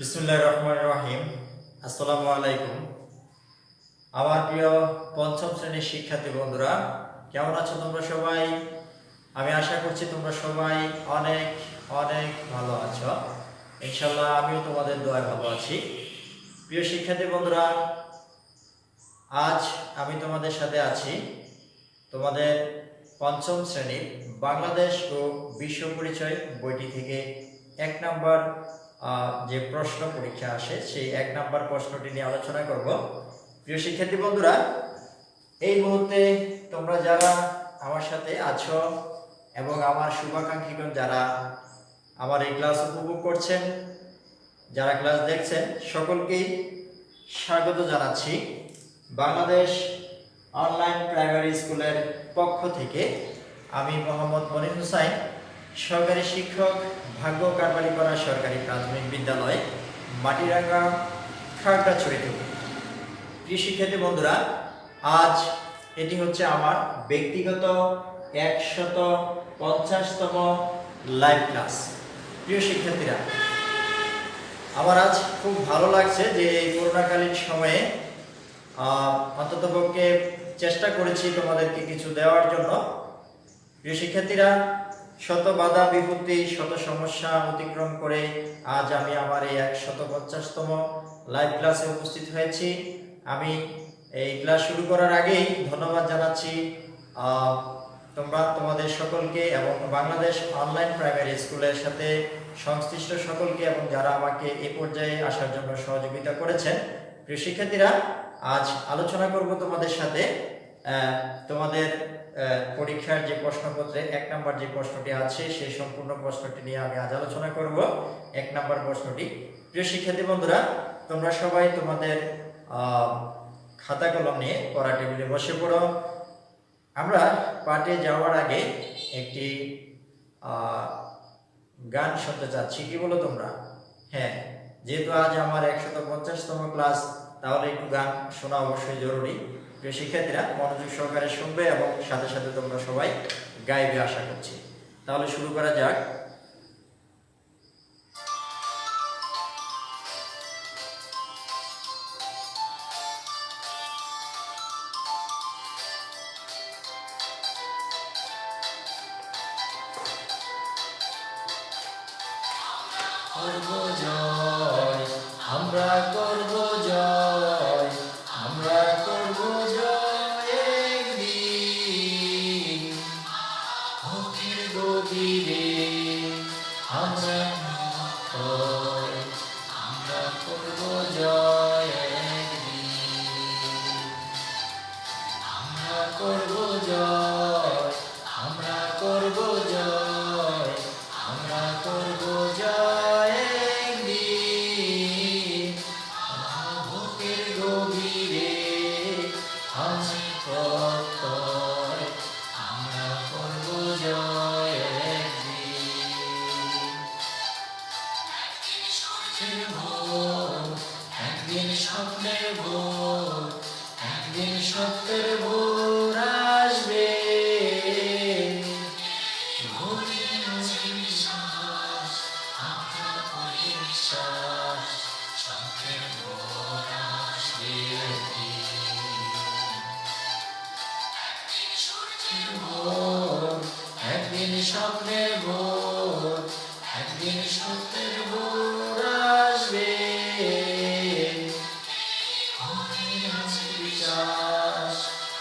বিসমুল্লাহ রহমান রহিম। আসসালামু আলাইকুম। আমার প্রিয় পঞ্চম শ্রেণির শিক্ষার্থী বন্ধুরা, কেমন আছো তোমরা সবাই? আমি আশা করছি তোমরা সবাই অনেক অনেক ভালো আছো। ইনশাল্লাহ আমিও তোমাদের দোয়ায় ভালো আছি। প্রিয় শিক্ষার্থী বন্ধুরা, আজ আমি তোমাদের সাথে আছি তোমাদের পঞ্চম শ্রেণির বাংলাদেশ ও বিশ্ব পরিচয় বইটি থেকে এক নাম্বার যে প্রশ্ন পরীক্ষা আসে, সেই এক নাম্বার প্রশ্নটি নিয়ে আলোচনা করব। প্রিয় শিক্ষার্থী বন্ধুরা, এই মুহূর্তে তোমরা যারা আমার সাথে আছো এবং আমার শুভাকাঙ্ক্ষীগণ যারা আমার এই ক্লাস উপভোগ করছেন, যারা ক্লাস দেখছেন সকলকেই স্বাগত জানাচ্ছি বাংলাদেশ অনলাইন প্রাইমারি স্কুলের পক্ষ থেকে। আমি মোহাম্মদ মনির হুসাইন সরকারি শিক্ষক ভাগ্য কারবারি কারবারিপাড়া সরকারি প্রাথমিক বিদ্যালয়, মাটিরাঙ্গা খাগড়াছড়ি থেকে প্রিয় শিক্ষার্থী বন্ধুরা, আজ এটি হচ্ছে আমার ব্যক্তিগত একশত পঞ্চাশতম লাইভ ক্লাস প্রিয় শিক্ষার্থীরা, আমার আজ খুব ভালো লাগছে যে এই করোনাকালীন সময়ে অন্ততপক্ষে চেষ্টা করেছি তোমাদেরকে কিছু দেওয়ার জন্য। প্রিয় শিক্ষার্থীরা শত বাধা বিপত্তি, শত সমস্যা অতিক্রম করে আজ আমি আমার এই একশত পঞ্চাশতম লাইভ ক্লাসে উপস্থিত হয়েছি। আমি এই ক্লাস শুরু করার আগেই ধন্যবাদ জানাচ্ছি তোমরা, তোমাদের সকলকে এবং বাংলাদেশ অনলাইন প্রাইমারি স্কুলের সাথে সংশ্লিষ্ট সকলকে এবং যারা আমাকে এ পর্যায়ে আসার জন্য সহযোগিতা করেছেন, প্রিয় শিক্ষার্থীরা, আজ আলোচনা করব তোমাদের সাথে তোমাদের পরীক্ষার যে প্রশ্নপত্রে এক নাম্বার যে প্রশ্নটি আছে সেই সম্পূর্ণ প্রশ্নটি নিয়ে আমি আজ আলোচনা করব। এক নাম্বার প্রশ্নটি, প্রিয় শিক্ষার্থী বন্ধুরা, তোমরা সবাই তোমাদের খাতা কলম নিয়ে পড়া টেবিলে বসে পড়ো। আমরা পাঠে যাওয়ার আগে একটি গান শুনতে চাচ্ছি, কি বলো তোমরা? হ্যাঁ যেহেতু আজ আমার একশত পঞ্চাশতম ক্লাস, তাহলে একটু গান শোনা অবশ্যই জরুরি। প্রিয় মনোযোগ সহকারে শুনবে এবং সাথে সাথে তোমরা সবাই গাইবে আশা করছি। তাহলে শুরু করা যাক। আমরা করব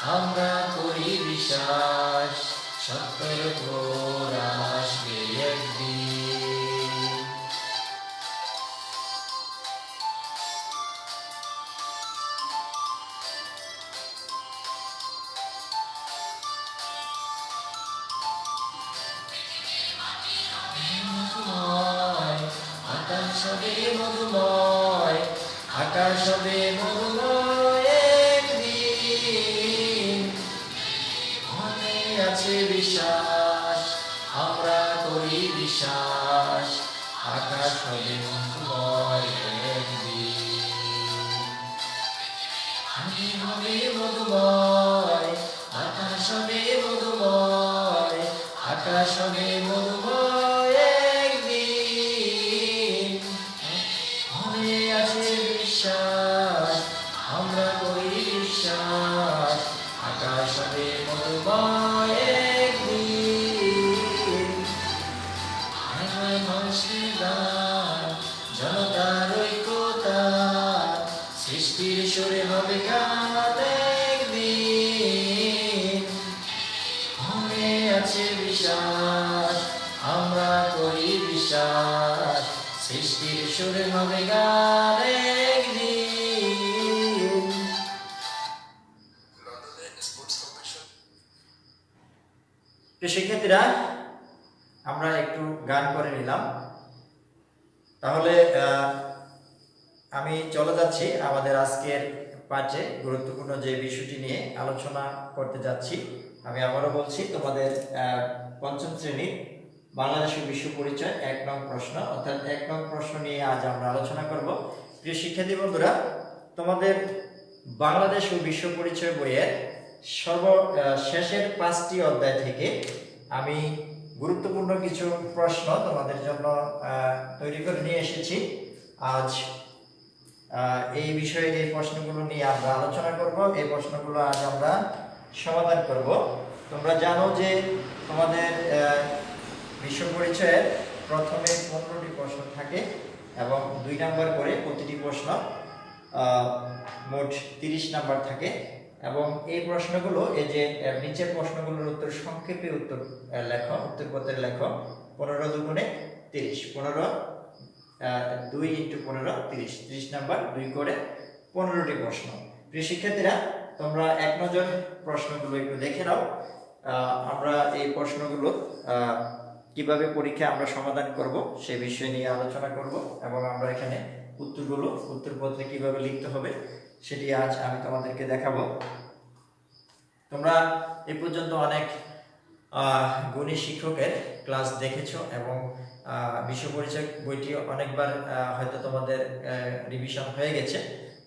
আমরা করি বিশ্বাস সত্যের ভোর Namo বিশ্বাস সৃষ্টির হবে শিক্ষার্থীরা আমরা একটু গান করে নিলাম। তাহলে আমি চলে যাচ্ছি আমাদের আজকের পাঠে গুরুত্বপূর্ণ যে বিষয়টি নিয়ে আলোচনা করতে যাচ্ছি। আমি আবারও বলছি, তোমাদের পঞ্চম শ্রেণির বাংলাদেশের বিশ্ব পরিচয়, এক নং প্রশ্ন। অর্থাৎ এক নং প্রশ্ন নিয়ে আজ আমরা আলোচনা করব। প্রিয় শিক্ষার্থী বন্ধুরা, তোমাদের বাংলাদেশ ও বিশ্ব পরিচয় বইয়ের সর্ব শেষের পাঁচটি অধ্যায় থেকে আমি গুরুত্বপূর্ণ কিছু প্রশ্ন তোমাদের জন্য তৈরি করে নিয়ে এসেছি। আজ এই বিষয়ে এই প্রশ্নগুলো নিয়ে আমরা আলোচনা করব, এই প্রশ্নগুলো আজ আমরা সমাধান করব। তোমরা জানো যে তোমাদের বিশ্ব পরিচয়ের প্রথমে পনেরোটি প্রশ্ন থাকে এবং দুই নাম্বার করে প্রতিটি প্রশ্ন মোট তিরিশ নাম্বার থাকে এবং এই প্রশ্নগুলো এই যে নিচের প্রশ্নগুলোর উত্তর সংক্ষেপে উত্তর লেখো উত্তরপত্রের লেখো, পনেরো দুগুণে তিরিশ, পনেরো দুই ইন্টু পনেরো, তিরিশ তিরিশ নাম্বার, দুই করে পনেরোটি প্রশ্ন। প্রিয় শিক্ষার্থীরা, তোমরা এক নজর প্রশ্নগুলো একটু দেখে নাও। আমরা এই প্রশ্নগুলো কীভাবে পরীক্ষা আমরা সমাধান করব সে বিষয় নিয়ে আলোচনা করব এবং আমরা এখানে উত্তরগুলো, উত্তরপত্রে কীভাবে লিখতে হবে সেটি আজ আমি তোমাদেরকে দেখাবো। তোমরা এ পর্যন্ত অনেক গুণী শিক্ষকের ক্লাস দেখেছ এবং বিশ্ব পরিচয় বইটি অনেকবার হয়তো তোমাদের রিভিশন হয়ে গেছে।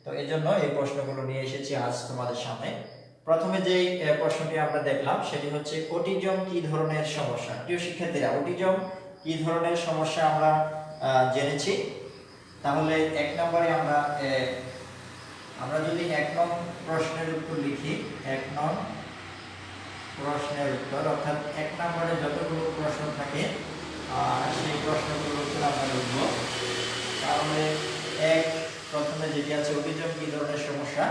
তো এই জন্য এই প্রশ্নগুলো নিয়ে এসেছি আজ তোমাদের সামনে। প্রথমে যে প্রশ্নটি আমরা দেখলাম, সেটি হচ্ছে অটিজম কি ধরনের সমস্যা? প্রিয় শিক্ষার্থীরা, অটিজম কি ধরনের সমস্যা আমরা জেনেছি? তাহলে এক নম্বরে আমরা আমরা যদি এক নং প্রশ্নের উত্তর লিখি, এক নং প্রশ্নের উত্তর, অর্থাৎ এক নম্বরে যতগুলো প্রশ্ন থাকে সেই প্রশ্নগুলোর উত্তর আমরা লিখব। তাহলে এক, প্রথমে যেটি আছে, অটিজম কি ধরনের সমস্যা?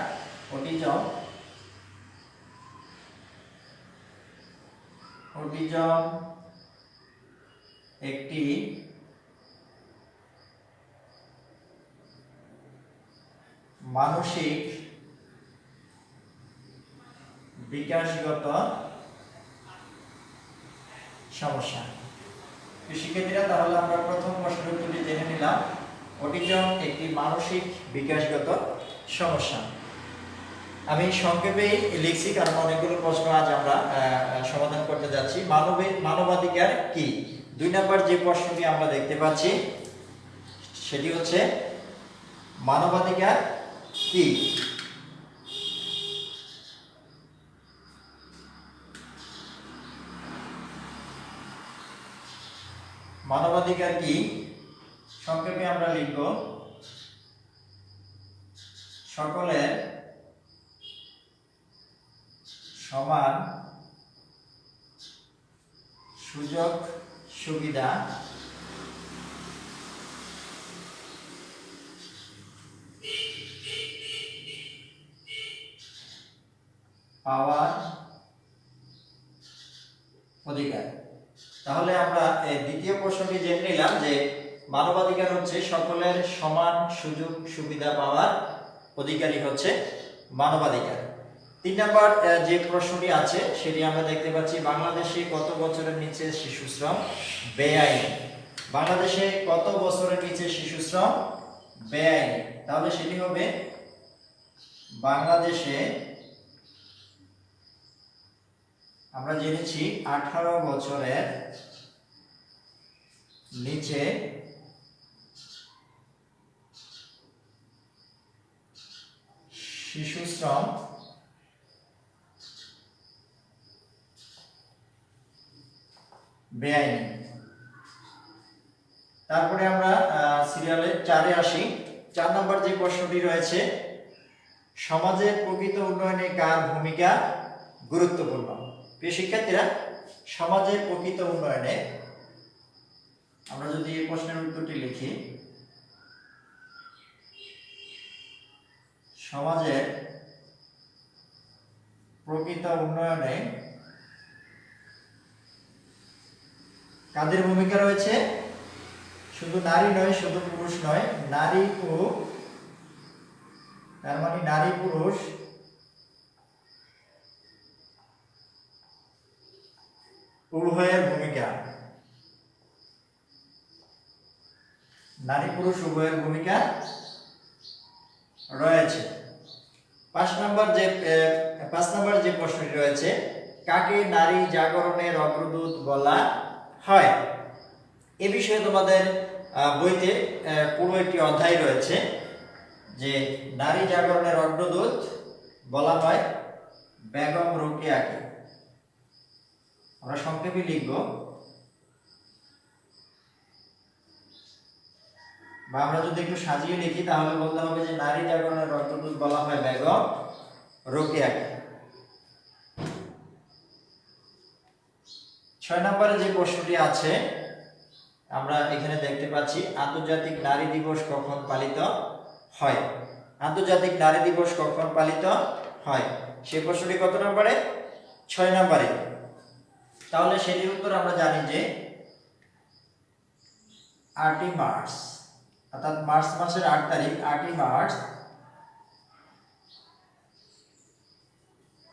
অটিজম অটিজম একটি মানসিক বিকাশগত সমস্যা। শিক্ষার্থীরা তাহলে আমরা প্রথম প্রশ্নের উত্তরটি জেনে নিলাম। অটিজম একটি মানসিক বিকাশগত সমস্যা। আমি সংক্ষেপেই লিখছি, কারণ অনেকগুলো প্রশ্ন আজ আমরা সমাধান করতে যাচ্ছি। মানবিক মানবাধিকার কি? দুই নম্বর যে প্রশ্নটি আমরা দেখতে পাচ্ছি, সেটি হচ্ছে, মানবাধিকার কি? মানবাধিকার কি? সংক্ষেপে আমরা লিখব, সকলের সমান সুযোগ, সুবিধা পাওয়ার অধিকার। তাহলে আমরা দ্বিতীয় প্রশ্নটি জেনে নিলাম যে মানবাধিকার হচ্ছে সকলের সমান সুযোগ, সুবিধা পাওয়ার অধিকারী হচ্ছে মানবাধিকার। তিন নম্বর যে প্রশ্নটি আছে, সেটি আমরা দেখতে পাচ্ছি, বাংলাদেশে কত বছরের নিচে শিশু শ্রম? বেআইনি। বাংলাদেশে কত বছরের নিচে শিশু শ্রম? বেআইনি। তাহলে সেটি হবে, বাংলাদেশে আমরা জেনেছি আঠারো বছরের নিচে শিশু শ্রম বেআইনি। তারপরে আমরা সিরিয়ালে চারে আসি। চার নম্বর যে প্রশ্নটি রয়েছে সমাজের প্রকৃত উন্নয়নে কার ভূমিকা গুরুত্বপূর্ণ? প্রিয় শিক্ষার্থীরা সমাজের প্রকৃত উন্নয়নে, আমরা যদি এই প্রশ্নের উত্তরটি লিখি সমাজের প্রকৃত উন্নয়নে কাদের ভূমিকা রয়েছে? শুধু নারী নয়, শুধু পুরুষ নয়। নারী ও তার মানে নারী, পুরুষ। উভয়ের ভূমিকা। নারী, পুরুষ, উভয়ের ভূমিকা রয়েছে। পাঁচ নম্বর যে পাঁচ নম্বর যে প্রশ্নটি রয়েছে, কাকে নারী জাগরণের অগ্রদূত বলা হয়। এ বিষয়ে তোমাদের বইতে পুরো একটি অধ্যায় রয়েছে যে নারী জাগরণের অগ্রদূত বলা হয় বেগম রোকেয়াকে। আমরা সংক্ষেপে লিখব। বা আমরা যদি একটু সাজিয়ে লিখি, তাহলে বলতে হবে যে নারী জাগরণের অগ্রদূত বলা হয় বেগম রোকেয়াকে। ছয় নম্বরে যে প্রশ্নটি আছে, আমরা এখানে দেখতে পাচ্ছি, আন্তর্জাতিক নারী দিবস কখন পালিত হয়? আন্তর্জাতিক নারী দিবস কখন পালিত হয়? সেই প্রশ্নটি কত নম্বরে? ছয় নম্বরে। তাহলে সেটির উত্তর আমরা জানি যে, আটই মার্চ, অর্থাৎ মার্চ মাসের আট তারিখ, আটই মার্চ,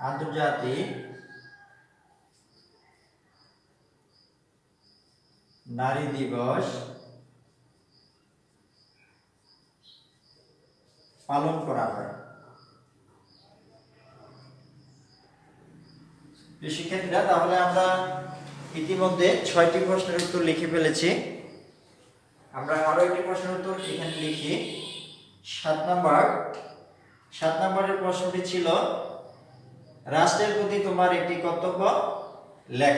আন্তর্জাতিক নারী দিবস পালন করা হয়। শিক্ষার্থীরা তাহলে আমরা ইতিমধ্যে ছয়টি প্রশ্নের উত্তর লিখে ফেলেছি। আমরা আরও একটি প্রশ্নের উত্তর এখানে লিখি। সাত নম্বর। সাত নম্বরের প্রশ্নটি ছিল, রাষ্ট্রের প্রতি তোমার একটি কর্তব্য? লেখ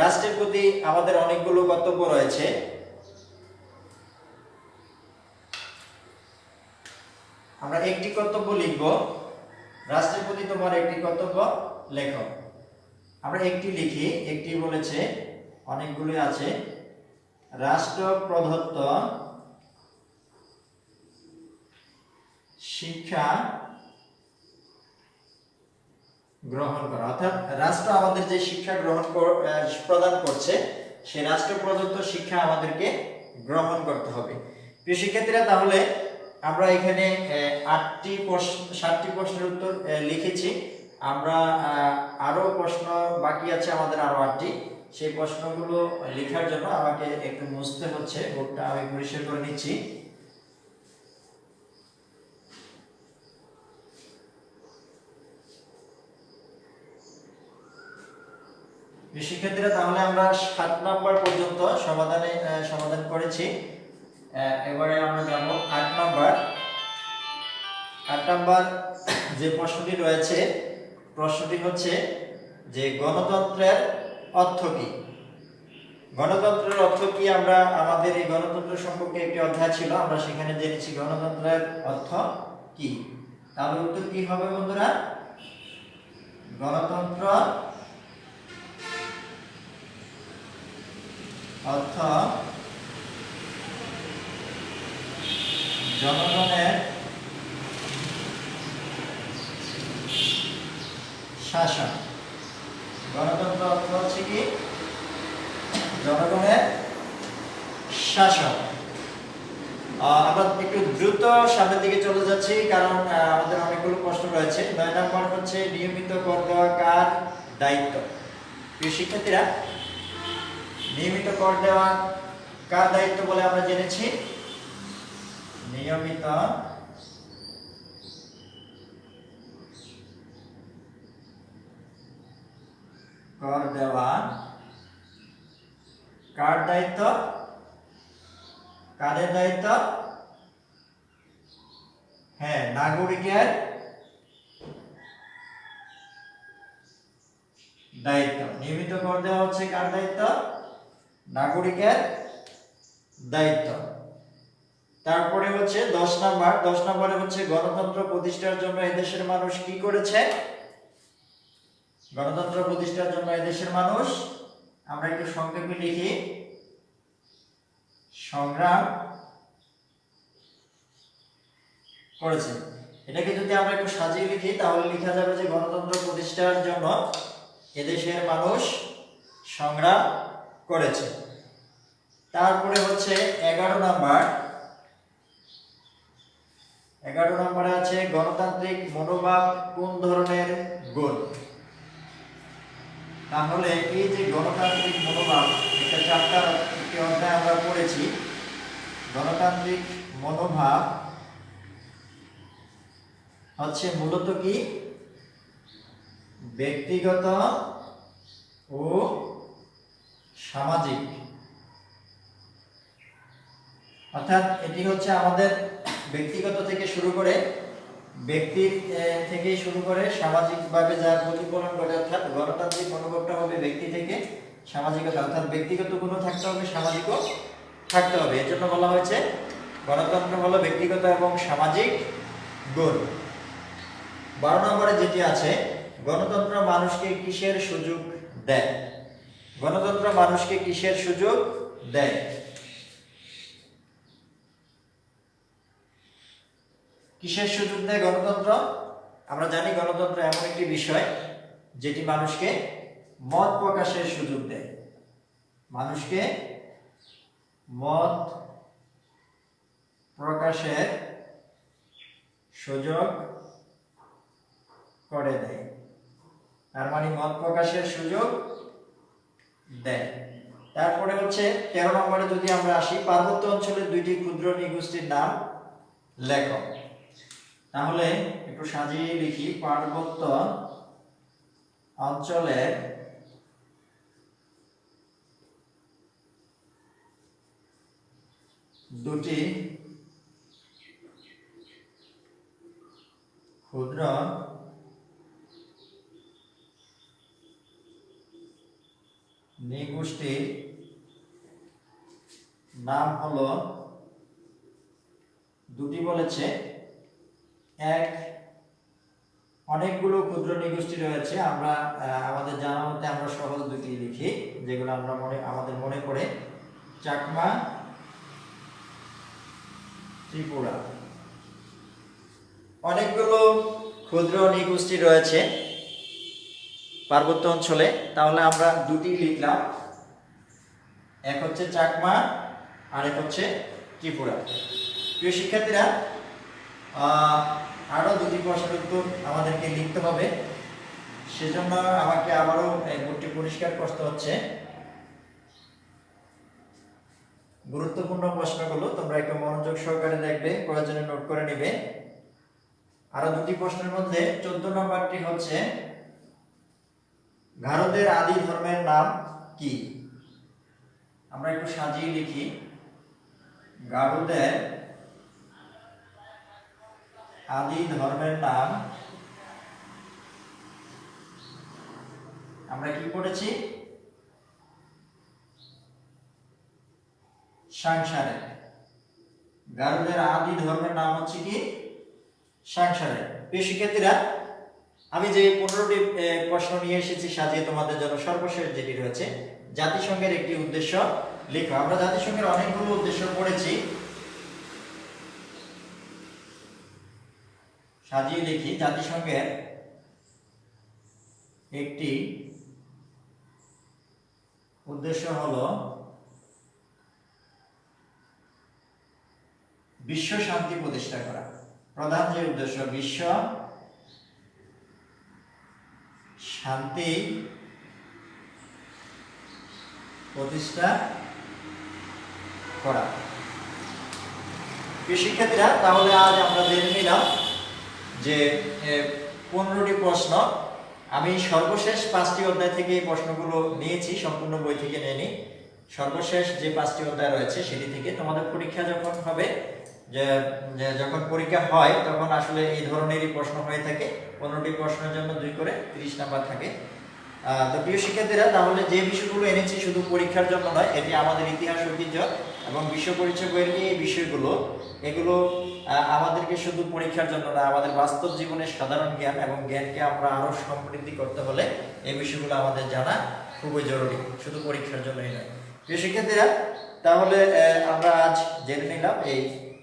রাষ্ট্রের প্রতি আমাদের অনেকগুলো কর্তব্য রয়েছে। আমরা একটি কর্তব্য লিখব। রাষ্ট্রের প্রতি তোমার একটি কর্তব্য লেখ। আমরা একটি লিখি, একটি বলেছে, অনেকগুলো আছে। রাষ্ট্র প্রদত্ত শিক্ষা গ্রহণ করা। অর্থাৎ রাষ্ট্র আমাদের যে শিক্ষা গ্রহণ প্রদান করছে সেই রাষ্ট্র প্রদত্ত শিক্ষা আমাদেরকে গ্রহণ করতে হবে। শিক্ষার্থীরা তাহলে আমরা এখানে আটটি প্রশ্ন সাতটি প্রশ্নের উত্তর লিখেছি। আমরা আহ, আরও প্রশ্ন বাকি আছে আমাদের আরও আটটি। সেই প্রশ্নগুলো লেখার জন্য আমাকে একটু মুছতে হচ্ছে। বোর্ডটা আমি পরিষ্কার করে নিচ্ছি। শিক্ষার্থীরা তাহলে আমরা সাত নাম্বার পর্যন্ত সমাধানে সমাধান করেছি। এবারে আমরা যাব আট নাম্বার। আট নাম্বার যে প্রশ্নটি রয়েছে, প্রশ্নটি হচ্ছে যে গণতন্ত্রের অর্থ কি? গণতন্ত্রের অর্থ কি? আমরা, আমাদের এই গণতন্ত্র সম্পর্কে একটি অধ্যায় ছিল, আমরা সেখানে জেনেছি গণতন্ত্রের অর্থ কি? তাহলে উত্তর কি হবে বন্ধুরা? গণতন্ত্র অর্থ জনগণের শাসন। গণতন্ত্র অর্থ হচ্ছে কি? জনগণের শাসন। আমরা একটু দ্রুত সামনের দিকে চলে যাচ্ছি, কারণ আমাদের অনেকগুলো প্রশ্ন রয়েছে। নয় নম্বর হচ্ছে নিয়মিত কর দেওয়া কার দায়িত্ব? প্রিয় শিক্ষার্থীরা নিয়মিত কর দেওয়া কার দায়িত্ব বলে আমরা জেনেছি? নিয়মিত কর দেওয়া কার দায়িত্ব? কাদের দায়িত্ব? হ্যাঁ নাগরিকের দায়িত্ব। নিয়মিত কর দেওয়া হচ্ছে কার দায়িত্ব? নাগরিকের দায়িত্ব। তারপরে হচ্ছে দশ নাম্বার। দশ নম্বরে হচ্ছে গণতন্ত্র প্রতিষ্ঠার জন্য এদেশের মানুষ কি করেছে? গণতন্ত্র প্রতিষ্ঠার জন্য এদেশের মানুষ, আমরা একটু সংক্ষেপে লিখি। সংগ্রাম করেছে। এটাকে যদি আমরা একটু সাজিয়ে লিখি, তাহলে লেখা যাবে যে গণতন্ত্র প্রতিষ্ঠার জন্য এদেশের মানুষ সংগ্রাম করেছে। তারপরে হচ্ছে এগারো নাম্বার। এগারো নম্বরে আছে গণতান্ত্রিক মনোভাব কোন ধরনের গুণ তাহলে এই যে গণতান্ত্রিক মনোভাব এটা চারটার একটি অধ্যায় আমরা পড়েছি। গণতান্ত্রিক মনোভাব হচ্ছে মূলত কি? ব্যক্তিগত ও সামাজিক। অর্থাৎ এটি হচ্ছে আমাদের ব্যক্তিগত থেকে শুরু করে ব্যক্তির থেকে শুরু করে সামাজিকভাবে যা প্রতিফলন ঘটে, অর্থাৎ গণতান্ত্রিক মনোভাবটা হবে ব্যক্তি থেকে সামাজিকতা, অর্থাৎ ব্যক্তিগত গুণও থাকতে হবে, সামাজিকও থাকতে হবে। এর জন্য বলা হয়েছে, গণতন্ত্র হলো ব্যক্তিগত এবং সামাজিক গুণ। বারো নম্বরে যেটি আছে, গণতন্ত্র মানুষকে কিসের সুযোগ দেয়? গণতন্ত্র মানুষকে কিসের সুযোগ দেয়? কিসের সুযোগ দেয় গণতন্ত্র? আমরা জানি গণতন্ত্র এমন একটি বিষয় যেটি মানুষকে মত প্রকাশের সুযোগ দেয়। মানুষকে মত প্রকাশের সুযোগ করে দেয়। তার মানে মত প্রকাশের সুযোগ দেয়। তারপরে হচ্ছে তেরো নম্বরে যদি আমরা আসি, পার্বত্য অঞ্চলের দুইটি ক্ষুদ্র নৃগোষ্ঠীর নাম লেখক। তাহলে একটু সাজিয়ে লিখি, পার্বত্য অঞ্চলের দুটি ক্ষুদ্র নৃগোষ্ঠীর নাম হলো, দুটি বলেছে, এক, অনেকগুলো ক্ষুদ্র নৃগোষ্ঠী রয়েছে, আমরা আমাদের জানা মতে আমরা সহজ দুটি লিখি, যেগুলো আমরা মনে, আমাদের মনে পড়ে চাকমা, ত্রিপুরা। অনেকগুলো ক্ষুদ্র নৃগোষ্ঠী রয়েছে পার্বত্য অঞ্চলে তাহলে আমরা দুটি লিখলাম। এক হচ্ছে চাকমা আর এক হচ্ছে ত্রিপুরা। প্রিয় শিক্ষার্থীরা আহ, আরও দুটি প্রশ্নের উত্তর আমাদেরকে লিখতে হবে। সেজন্য আমাকে আবারও বোর্ডটি পরিষ্কার করতে হচ্ছে। গুরুত্বপূর্ণ প্রশ্নগুলো তোমরা একটু মনোযোগ সহকারে দেখবে প্রয়োজনে নোট করে নিবে। আরও দুটি প্রশ্নের মধ্যে চোদ্দ নম্বরটি হচ্ছে ভারতের আদি ধর্মের নাম কি? আমরা একটু সাজিয়ে লিখি গারুদের আদি ধর্মের নাম। আমরা কি পড়েছি? সংসারে। গারুদের আদি ধর্মের নাম হচ্ছে কি? সংসারে। প্রিয় শিক্ষার্থীরা আমি যে পনেরোটি প্রশ্ন নিয়ে এসেছি সাজিয়ে তোমাদের জন্য সর্বশেষ যেটি রয়েছে, জাতিসংঘের একটি উদ্দেশ্য। লেখো, আমরা জাতিসংঘের অনেকগুলো উদ্দেশ্য পড়েছি। সাজিয়ে লিখি, জাতিসংঘের একটি উদ্দেশ্য হলো বিশ্ব শান্তি প্রতিষ্ঠা করা। প্রধান যে উদ্দেশ্য, বিশ্ব শান্তি প্রতিষ্ঠা করা। শিক্ষার্থীরা, তাহলে আজ আমরা জেনে নিলাম যে পনেরোটি প্রশ্ন। আমি সর্বশেষ পাঁচটি অধ্যায় থেকে এই প্রশ্নগুলো নিয়েছি, সম্পূর্ণ বই থেকে নিয়ে সর্বশেষ যে পাঁচটি অধ্যায় রয়েছে, সেটি থেকে তোমাদের পরীক্ষা যখন হবে যে যখন পরীক্ষা হয়, তখন আসলে এই ধরনেরই প্রশ্ন হয়ে থাকে। পনেরোটি প্রশ্নের জন্য দুই করে তিরিশ নাম্বার থাকে। তো প্রিয় শিক্ষার্থীরা, তাহলে যে বিষয়গুলো এনেছি শুধু পরীক্ষার জন্য নয়, এটি আমাদের ইতিহাস, ঐতিহ্য এবং বিশ্ব পরিচয় বইয়ের এই বিষয়গুলো, এগুলো আমাদেরকে শুধু পরীক্ষার জন্য না, আমাদের বাস্তব জীবনের সাধারণ জ্ঞান এবং জ্ঞানকে আমরা আরও সমৃদ্ধি করতে হলে এই বিষয়গুলো আমাদের জানা খুবই জরুরি, শুধু পরীক্ষার জন্যই নয়। প্রিয় শিক্ষার্থীরা, তাহলে আমরা আজ জেনে নিলাম এই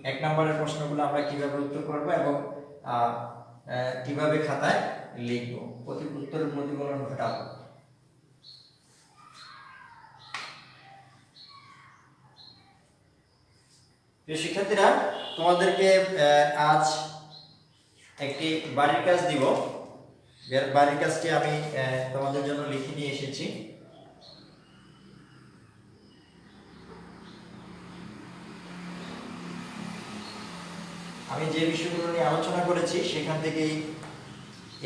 এক নম্বরের প্রশ্নগুলো আমরা কীভাবে উত্তর করব এবং কীভাবে খাতায় লিখব? প্রতি উত্তরের প্রতিফলন ঘটাবো। শিক্ষার্থীরা, তোমাদেরকে আজ একটি বাড়ির কাজ দিব। বাড়ির কাজটি আমি তোমাদের জন্য লিখে নিয়ে এসেছি। আমি যে বিষয়গুলো নিয়ে আলোচনা করেছি, সেখান থেকেই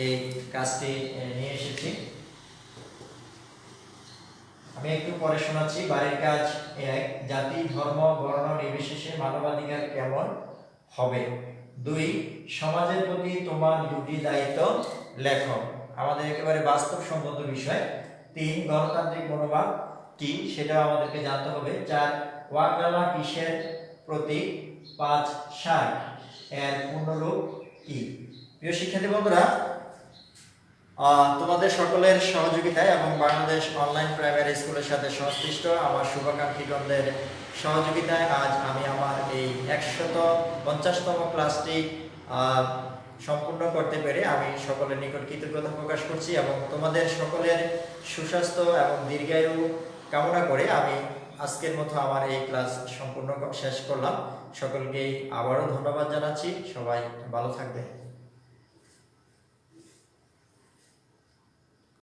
এই কাজটি নিয়ে এসেছি। আমি একটু পরে শোনাচ্ছি, বাড়ির কাজ এক, জাতি, ধর্ম, বর্ণ নির্বিশেষে মানবাধিকার কেমন হবে? দুই, সমাজের প্রতি তোমার দুটি দায়িত্ব লেখো আমাদের একেবারে বাস্তবসম্মত বিষয়। তিন, গণতান্ত্রিক মনোভাব কি, সেটাও আমাদেরকে জানতে হবে। চার, ওয়াকালা কিসের প্রতি পাঁচ, ষাট? এর কি? প্রিয় শিক্ষার্থী বন্ধুরা তোমাদের সকলের সহযোগিতায় এবং বাংলাদেশ অনলাইন প্রাইমারি স্কুলের সাথে সংশ্লিষ্ট আমার শুভাকাঙ্ক্ষীগণদের সহযোগিতায় আজ আমি আমার এই একশত পঞ্চাশতম ক্লাসটি সম্পূর্ণ করতে পেরে আমি সকলের নিকট কৃতজ্ঞতা প্রকাশ করছি এবং তোমাদের সকলের সুস্বাস্থ্য এবং দীর্ঘায়ু কামনা করে আমি আজকের মতো আমার এই ক্লাস সম্পূর্ণ শেষ করলাম। সকলকেই আবারও ধন্যবাদ জানাচ্ছি। সবাই ভালো থাকবে